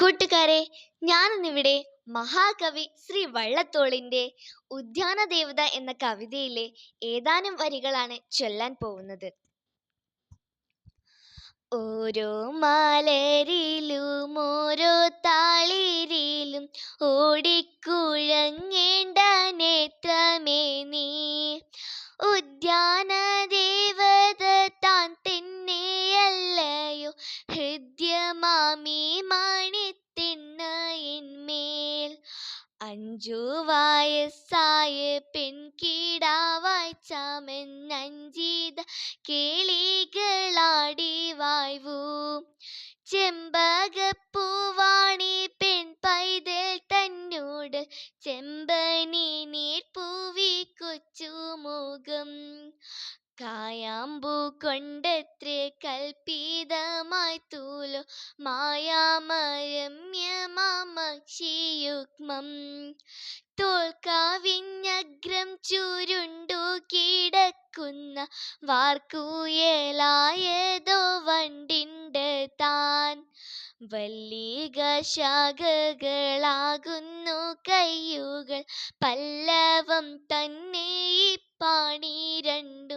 കൂട്ടുകാരെ ഞാനിന്നിവിടെ മഹാകവി ശ്രീ വള്ളത്തോളിന്റെ ഉദ്യാനദേവത എന്ന കവിതയിലെ ഏതാനും വരികളാണ് ചൊല്ലാൻ പോകുന്നത്. ഓരോ മലരിലും ഓരോ താളിരിലും ഓടിക്കുഴങ്ങേണ്ട നേത്രമേ നീ. ഉദ്യാനദേവത താൻ തന്നെയല്ലയോ ഹൃദ്യമാമി മണിത്തിണ്ണയിന്മേൽ അഞ്ചു വയസ്സായ പെൺകിടാവായി ചമന്നഞ്ചിത കേളികളാടി വായ്വൂ ചെമ്പകപ്പൂവാണി പെൺ പൈതൽ തന്നോട്. ചെമ്പനി നീർ പൂവി കൊച്ചുമുഖം കായാമ്പൂ കൊണ്ടത്രേ കൽപ്പിതമായി തൂലോ. മായാമരമ്യമാമക്ഷിയുഗ്മം തോൽക്കാവിഞ്ഞഗ്രം ചുരുണ്ടു കിടക്കുന്ന വാർക്കുയലായതോ വണ്ടിണ്ട് താൻ. വല്ലിക ശാഖകളാകുന്നു കയ്യുകൾ. പല്ലവം തന്നെ പാണി രണ്ടും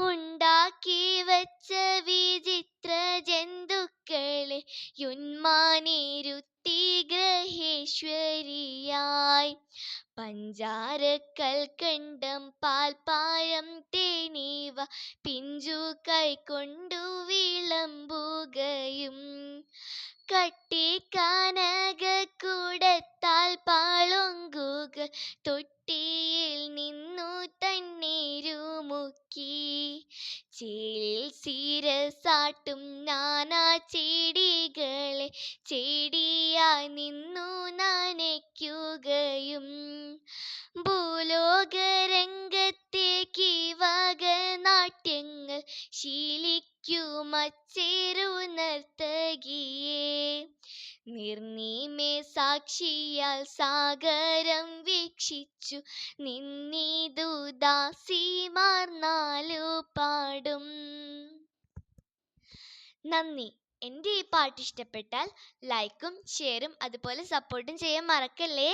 ഉണ്ടാക്കി വച്ച വിചിത്ര ജന്തുക്കളെ യുന്മാനിരുത്തി ഗ്രഹേശ്വരിയായി. പഞ്ചാര കൽക്കണ്ടം പാൽപ്പായം തേനീവ പിഞ്ചു കൈക്കൊണ്ടു വിളമ്പുകയും. കട്ടി കനക കൂടത്താൽ പാളൊങ്കുകൾ തൊട്ടിയിൽ നിന്നു തണ്ണീരുമുക്കി ചേലിൽ സീരസാട്ടും നാനാ ചെടികളെ. ചെടിയായി നിന്നു നനയ്ക്കുകയും ഭൂലോകരംഗത്തേക്ക് വക നാട്യങ്ങൾ ശീലിക്കുമച്ചേരു നർത്തകിയേ. നിർനീമേ സാക്ഷിയാൽ സാഗരം വീക്ഷിച്ചു. നിന്നിതു ദാസിമാർ നാലു പാടും. നന്ദി. എന്റെ ഈ പാട്ട് ഇഷ്ടപ്പെട്ടാൽ ലൈക്കും ഷെയറും അതുപോലെ സപ്പോർട്ടും ചെയ്യാൻ മറക്കല്ലേ?